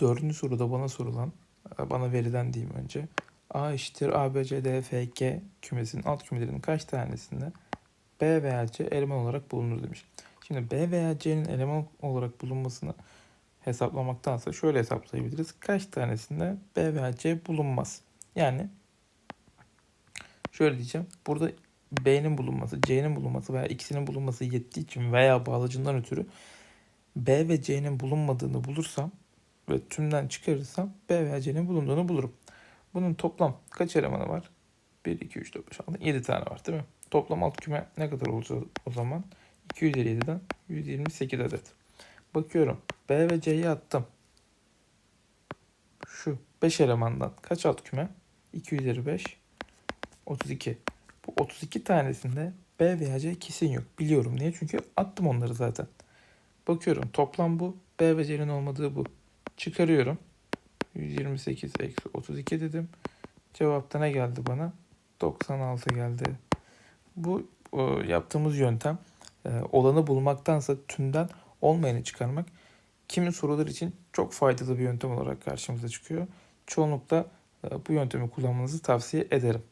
dördüncü soruda bana sorulan, e, bana verilen diyeyim önce. A eşittir A, B, C, D, F, G kümesinin alt kümelerinin kaç tanesinde B veya C eleman olarak bulunur demiş. Şimdi B veya C'nin eleman olarak bulunmasını hesaplamaktansa şöyle hesaplayabiliriz. Kaç tanesinde B veya C bulunmaz? Yani şöyle diyeceğim. Burada B'nin bulunması, C'nin bulunması veya ikisinin bulunması yettiği için veya bağlacından ötürü B ve C'nin bulunmadığını bulursam ve tümden çıkarırsam B veya C'nin bulunduğunu bulurum. Bunun toplam kaç elemanı var? 1, 2, 3, 4, 5, 6, 7 tane var değil mi? Toplam alt küme ne kadar olacak o zaman? 2 üzeri 7'den 128 adet. Bakıyorum B ve C'yi attım. Şu 5 elemandan kaç alt küme? 2 üzeri 5, 32. Bu 32 tanesinde B veya C kesin yok. Biliyorum niye? Çünkü attım onları zaten. Bakıyorum toplam bu. B ve C'nin olmadığı bu. Çıkarıyorum. 128 eksi 32 dedim. Cevapta ne geldi bana? 96 geldi. Bu e, yaptığımız yöntem e, olanı bulmaktansa tümden olmayanı çıkarmak kimi sorular için çok faydalı bir yöntem olarak karşımıza çıkıyor. Çoğunlukla e, bu yöntemi kullanmanızı tavsiye ederim.